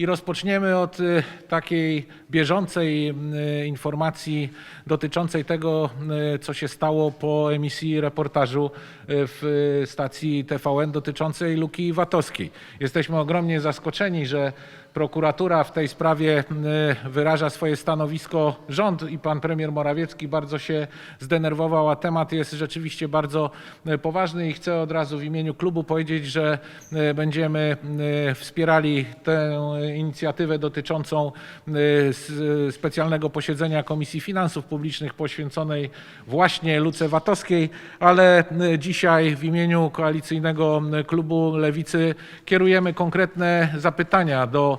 i rozpoczniemy od y, takiej bieżącej y, informacji dotyczącej tego, y, co się stało po emisji reportażu w stacji TVN dotyczącej luki VAT-owskiej. Jesteśmy ogromnie zaskoczeni, że prokuratura w tej sprawie y, wyraża swoje stanowisko. Rząd i pan premier Morawiecki bardzo się zdenerwował, a temat jest rzeczywiście bardzo y, poważny i chcę od razu w imieniu klubu powiedzieć, że y, będziemy wspierali tę inicjatywę dotyczącą specjalnego posiedzenia Komisji Finansów Publicznych poświęconej właśnie luce VAT-owskiej, ale dzisiaj w imieniu koalicyjnego klubu Lewicy kierujemy konkretne zapytania do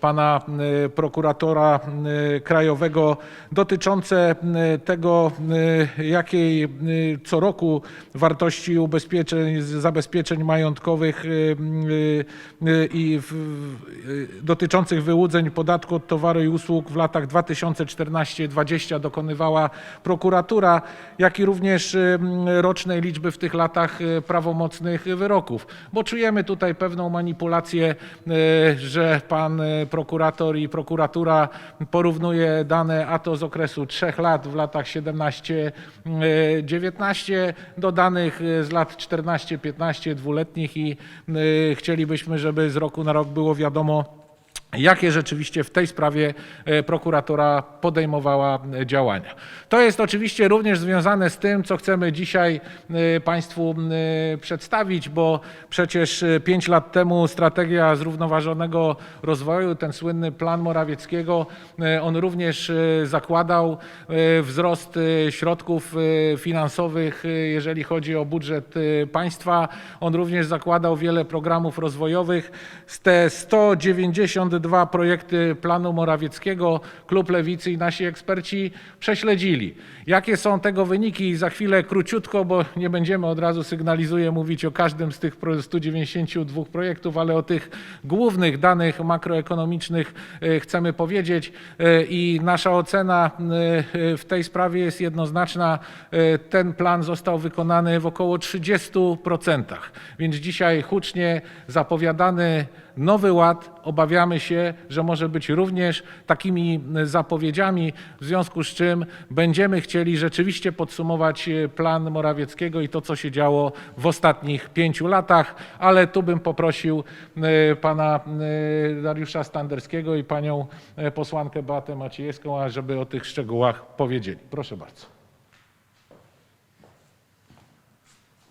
pana y, prokuratora y, krajowego dotyczące y, tego, jakiej co roku wartości ubezpieczeń, zabezpieczeń majątkowych i dotyczących wyłudzeń podatku od towaru i usług w latach 2014-2020 dokonywała prokuratura, jak i również rocznej liczby w tych latach prawomocnych wyroków. Bo czujemy tutaj pewną manipulację, że pan prokurator i prokuratura porównuje dane a to z okresu trzech lat w latach 17-19 do danych y, z lat 14-15 dwuletnich i y, chcielibyśmy, żeby z roku na rok było wiadomo, jakie rzeczywiście w tej sprawie e, prokuratura podejmowała e, działania. To jest oczywiście również związane z tym, co chcemy dzisiaj e, Państwu przedstawić, bo przecież pięć lat temu strategia zrównoważonego rozwoju, ten słynny plan Morawieckiego, on również zakładał wzrost środków finansowych, jeżeli chodzi o budżet państwa. On również zakładał wiele programów rozwojowych. Z te 192 projekty planu Morawieckiego klub Lewicy i nasi eksperci prześledzili. Jakie są tego wyniki? Za chwilę króciutko, bo nie będziemy od razu sygnalizuję mówić o każdym z tych pro- 192 projektów, ale o tych głównych danych makroekonomicznych e, chcemy powiedzieć E, i nasza ocena e, w tej sprawie jest jednoznaczna. Ten plan został wykonany w około 30%, więc dzisiaj hucznie zapowiadany Nowy Ład obawiamy się, że może być również takimi zapowiedziami, w związku z czym będziemy chcieli rzeczywiście podsumować e, plan Morawieckiego i to, co się działo w ostatnich pięciu latach, ale tu bym poprosił e, pana e, Dariusza Standerskiego i panią e, posłankę Beatę Maciejewską, żeby o tych szczegółach powiedzieli. Proszę bardzo.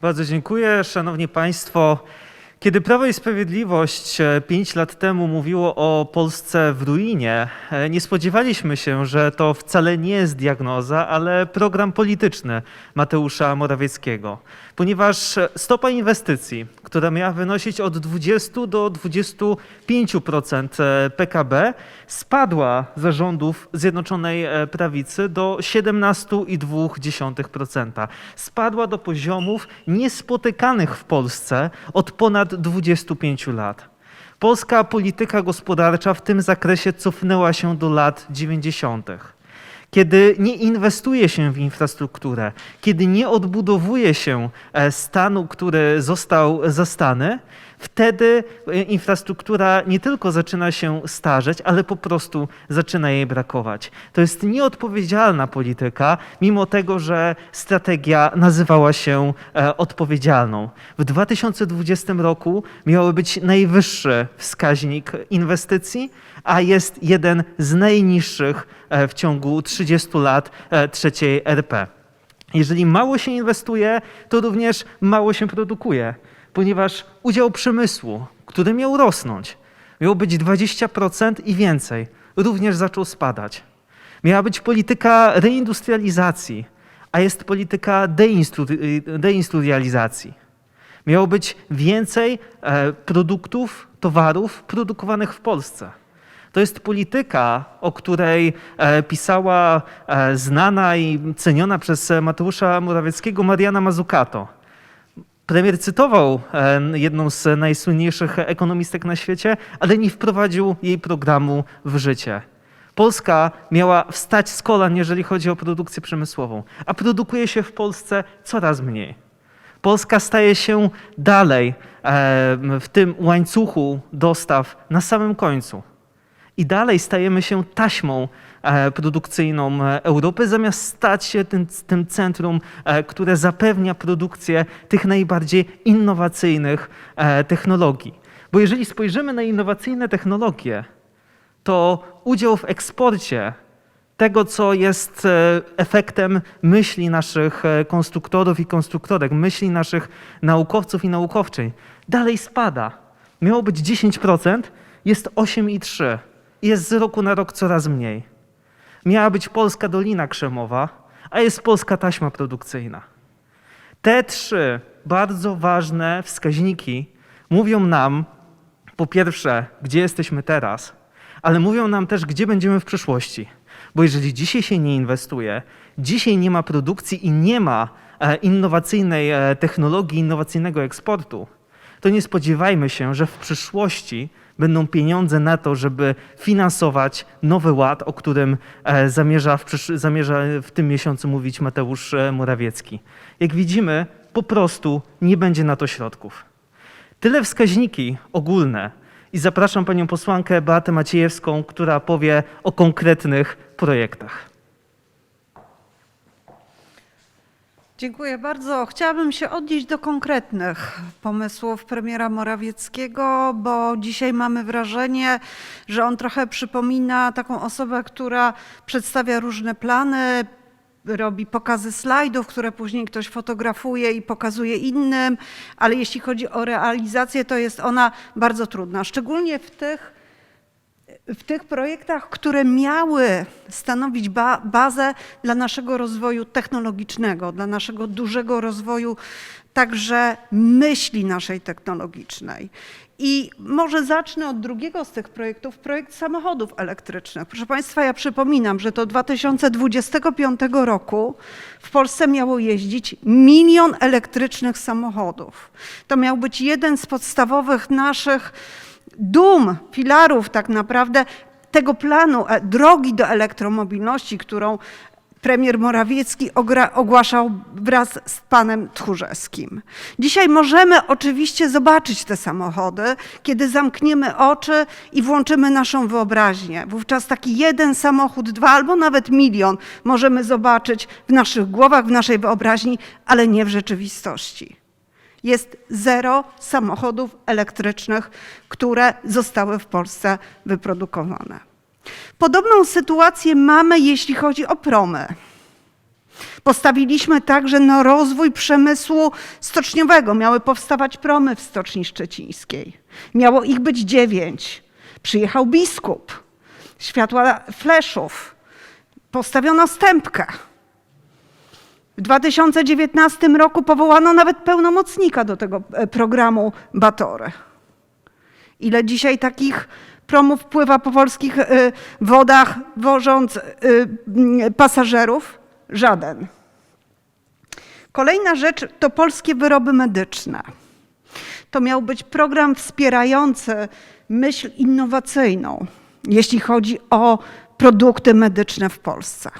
Bardzo dziękuję. Szanowni Państwo, kiedy Prawo i Sprawiedliwość e, pięć lat temu mówiło o Polsce w ruinie, e, nie spodziewaliśmy się, że to wcale nie jest diagnoza, ale program polityczny Mateusza Morawieckiego. Ponieważ e, stopa inwestycji, która miała wynosić od 20 do 25% e, PKB, spadła za rządów Zjednoczonej Prawicy do 17,2%. Spadła do poziomów niespotykanych w Polsce od ponad 25 lat. Polska polityka gospodarcza w tym zakresie cofnęła się do lat 90. Kiedy nie inwestuje się w infrastrukturę, kiedy nie odbudowuje się e, stanu, który został zastany, wtedy e, infrastruktura nie tylko zaczyna się starzeć, ale po prostu zaczyna jej brakować. To jest nieodpowiedzialna polityka, mimo tego, że strategia nazywała się e, odpowiedzialną. W 2020 roku miały być najwyższy wskaźnik inwestycji, a jest jeden z najniższych e, w ciągu 30 lat trzeciej RP. Jeżeli mało się inwestuje, to również mało się produkuje, ponieważ udział przemysłu, który miał rosnąć, miał być 20% i więcej, również zaczął spadać. Miała być polityka reindustrializacji, a jest polityka deindustrializacji. Miało być więcej e, produktów, towarów produkowanych w Polsce. To jest polityka, o której e, pisała e, znana i ceniona przez Mateusza Morawieckiego Mariana Mazzucato. Premier cytował e, jedną z najsłynniejszych ekonomistek na świecie, ale nie wprowadził jej programu w życie. Polska miała wstać z kolan, jeżeli chodzi o produkcję przemysłową, a produkuje się w Polsce coraz mniej. Polska staje się dalej e, w tym łańcuchu dostaw na samym końcu. I dalej stajemy się taśmą e, produkcyjną e, Europy, zamiast stać się tym, tym centrum, e, które zapewnia produkcję tych najbardziej innowacyjnych technologii. Bo jeżeli spojrzymy na innowacyjne technologie, to udział w eksporcie tego, co jest efektem myśli naszych konstruktorów i konstruktorek, myśli naszych naukowców i naukowczyń, dalej spada. Miało być 10%, jest 8,3%. Jest z roku na rok coraz mniej. Miała być polska Dolina Krzemowa, a jest polska taśma produkcyjna. Te trzy bardzo ważne wskaźniki mówią nam, po pierwsze, gdzie jesteśmy teraz, ale mówią nam też, gdzie będziemy w przyszłości. Bo jeżeli dzisiaj się nie inwestuje, dzisiaj nie ma produkcji i nie ma e, innowacyjnej e, technologii, innowacyjnego eksportu, to nie spodziewajmy się, że w przyszłości będą pieniądze na to, żeby finansować nowy ład, o którym e, zamierza w, zamierza w tym miesiącu mówić Mateusz e, Morawiecki. Jak widzimy, po prostu nie będzie na to środków. Tyle wskaźniki ogólne. I zapraszam panią posłankę Beatę Maciejewską, która powie o konkretnych projektach. Dziękuję bardzo. Chciałabym się odnieść do konkretnych pomysłów premiera Morawieckiego, bo dzisiaj mamy wrażenie, że on trochę przypomina taką osobę, która przedstawia różne plany, robi pokazy slajdów, które później ktoś fotografuje i pokazuje innym, ale jeśli chodzi o realizację, to jest ona bardzo trudna, szczególnie w tych w tych projektach, które miały stanowić ba bazę dla naszego rozwoju technologicznego, dla naszego dużego rozwoju także myśli naszej technologicznej. I może zacznę od drugiego z tych projektów, projekt samochodów elektrycznych. Proszę Państwa, ja przypominam, że do 2025 roku w Polsce miało jeździć milion elektrycznych samochodów. To miał być jeden z podstawowych naszych dum, filarów tak naprawdę tego planu e, drogi do elektromobilności, którą premier Morawiecki ogłaszał wraz z panem Tchórzewskim. Dzisiaj możemy oczywiście zobaczyć te samochody, kiedy zamkniemy oczy i włączymy naszą wyobraźnię. Wówczas taki jeden samochód, dwa albo nawet milion możemy zobaczyć w naszych głowach, w naszej wyobraźni, ale nie w rzeczywistości jest zero samochodów elektrycznych, które zostały w Polsce wyprodukowane. Podobną sytuację mamy, jeśli chodzi o promy. Postawiliśmy także na rozwój przemysłu stoczniowego. Miały powstawać promy w Stoczni Szczecińskiej. Miało ich być dziewięć. Przyjechał biskup, światła fleszów, postawiono stępkę. W 2019 roku powołano nawet pełnomocnika do tego e, programu Batory. Ile dzisiaj takich promów pływa po polskich e, wodach, wożąc e, pasażerów? Żaden. Kolejna rzecz to polskie wyroby medyczne. To miał być program wspierający myśl innowacyjną, jeśli chodzi o produkty medyczne w Polsce.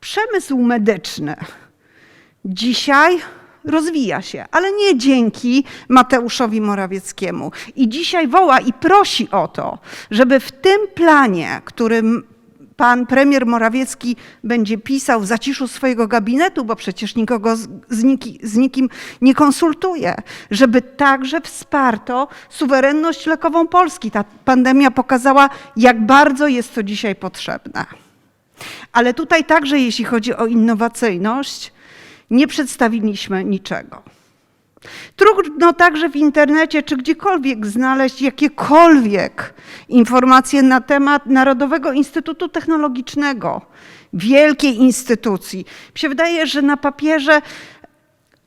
Przemysł medyczny dzisiaj rozwija się, ale nie dzięki Mateuszowi Morawieckiemu. I dzisiaj woła i prosi o to, żeby w tym planie, którym pan premier Morawiecki będzie pisał w zaciszu swojego gabinetu, bo przecież nikogo z, niki, z nikim nie konsultuje, żeby także wsparto suwerenność lekową Polski. Ta pandemia pokazała, jak bardzo jest to dzisiaj potrzebne. Ale tutaj także, jeśli chodzi o innowacyjność, nie przedstawiliśmy niczego. Trudno także w internecie czy gdziekolwiek znaleźć jakiekolwiek informacje na temat Narodowego Instytutu Technologicznego, wielkiej instytucji. Mi się wydaje, że na papierze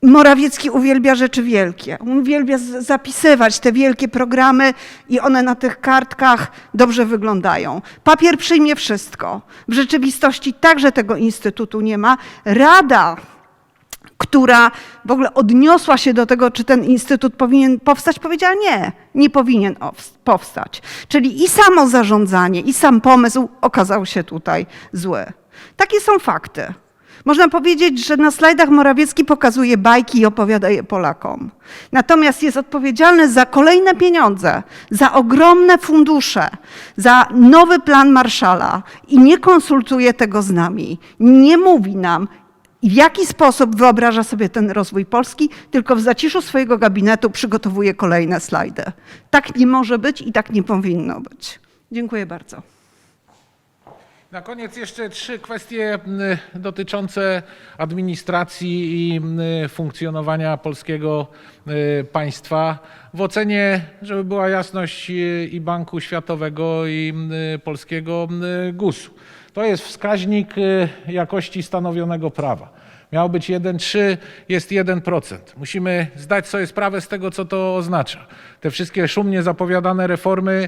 Morawiecki uwielbia rzeczy wielkie. Uwielbia zapisywać te wielkie programy i one na tych kartkach dobrze wyglądają. Papier przyjmie wszystko. W rzeczywistości także tego instytutu nie ma. Rada, która w ogóle odniosła się do tego, czy ten instytut powinien powstać, powiedziała nie, nie powinien ows- powstać. Czyli i samo zarządzanie, i sam pomysł okazał się tutaj zły. Takie są fakty. Można powiedzieć, że na slajdach Morawiecki pokazuje bajki i opowiada je Polakom. Natomiast jest odpowiedzialny za kolejne pieniądze, za ogromne fundusze, za nowy plan Marszala i nie konsultuje tego z nami. Nie mówi nam, w jaki sposób wyobraża sobie ten rozwój Polski, tylko w zaciszu swojego gabinetu przygotowuje kolejne slajdy. Tak nie może być i tak nie powinno być. Dziękuję bardzo. Na koniec jeszcze trzy kwestie dotyczące administracji i funkcjonowania polskiego y, państwa. W ocenie, żeby była jasność, y, i Banku Światowego, i polskiego GUS-u. To jest wskaźnik y, jakości stanowionego prawa. Miał być 1,3, jest 1%. Musimy zdać sobie sprawę z tego, co to oznacza. Te wszystkie szumnie zapowiadane reformy,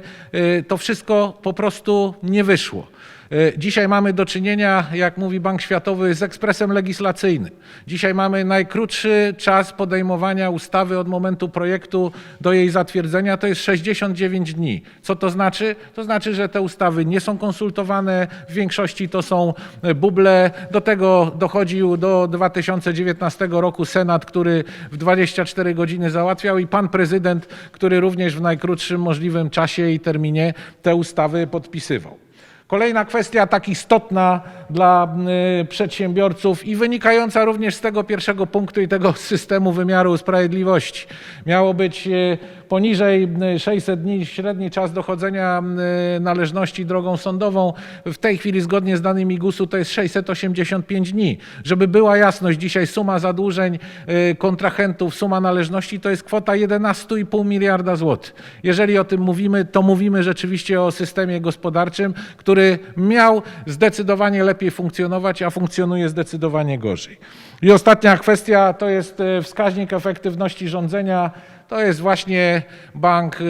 to wszystko po prostu nie wyszło. Y, Dzisiaj mamy do czynienia, jak mówi Bank Światowy, z ekspresem legislacyjnym. Dzisiaj mamy najkrótszy czas podejmowania ustawy od momentu projektu do jej zatwierdzenia, to jest 69 dni. Co to znaczy? To znaczy, że te ustawy nie są konsultowane, w większości to są e, buble. Do tego dochodził do 2019 roku Senat, który w 24 godziny załatwiał i pan prezydent, który również w najkrótszym możliwym czasie i terminie te ustawy podpisywał. Kolejna kwestia, tak istotna dla y, przedsiębiorców i wynikająca również z tego pierwszego punktu i tego systemu wymiaru sprawiedliwości. Miało być y, poniżej y, 600 dni średni czas dochodzenia y, należności drogą sądową. W tej chwili zgodnie z danymi GUS-u to jest 685 dni. Żeby była jasność, dzisiaj suma zadłużeń y, kontrahentów, suma należności to jest kwota 11,5 miliarda złotych. Jeżeli o tym mówimy, to mówimy rzeczywiście o systemie gospodarczym, który miał zdecydowanie lepiej funkcjonować, a funkcjonuje zdecydowanie gorzej. I ostatnia kwestia to jest wskaźnik efektywności rządzenia. To jest właśnie Bank y,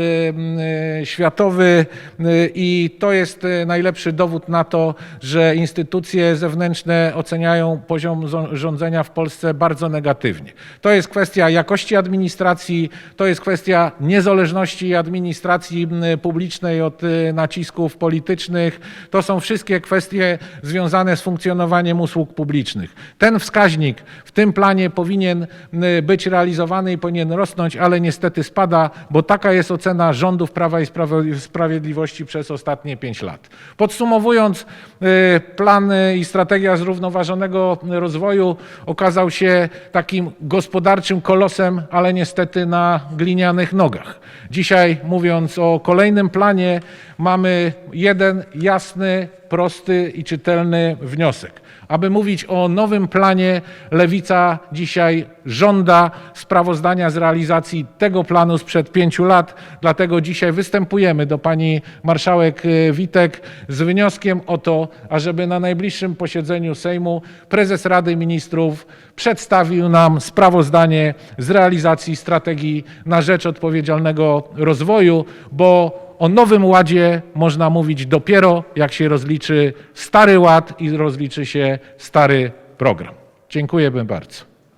y, Światowy y, i to jest najlepszy dowód na to, że instytucje zewnętrzne oceniają poziom rządzenia w Polsce bardzo negatywnie. To jest kwestia jakości administracji, to jest kwestia niezależności administracji publicznej od nacisków politycznych. To są wszystkie kwestie związane z funkcjonowaniem usług publicznych. Ten wskaźnik w tym planie powinien być realizowany i powinien rosnąć, ale niestety spada, bo taka jest ocena rządów Prawa i Sprawiedliwości przez ostatnie pięć lat. Podsumowując, y, plan y, i strategia zrównoważonego rozwoju okazał się takim gospodarczym kolosem, ale niestety na glinianych nogach. Dzisiaj mówiąc o kolejnym planie, mamy jeden jasny, prosty i czytelny wniosek. Aby mówić o nowym planie, Lewica dzisiaj żąda sprawozdania z realizacji tego planu sprzed pięciu lat. Dlatego dzisiaj występujemy do pani marszałek y, Witek z wnioskiem o to, ażeby na najbliższym posiedzeniu Sejmu prezes Rady Ministrów przedstawił nam sprawozdanie z realizacji strategii na rzecz odpowiedzialnego rozwoju, bo o nowym ładzie można mówić dopiero, jak się rozliczy stary ład i rozliczy się stary program. Dziękuję bardzo.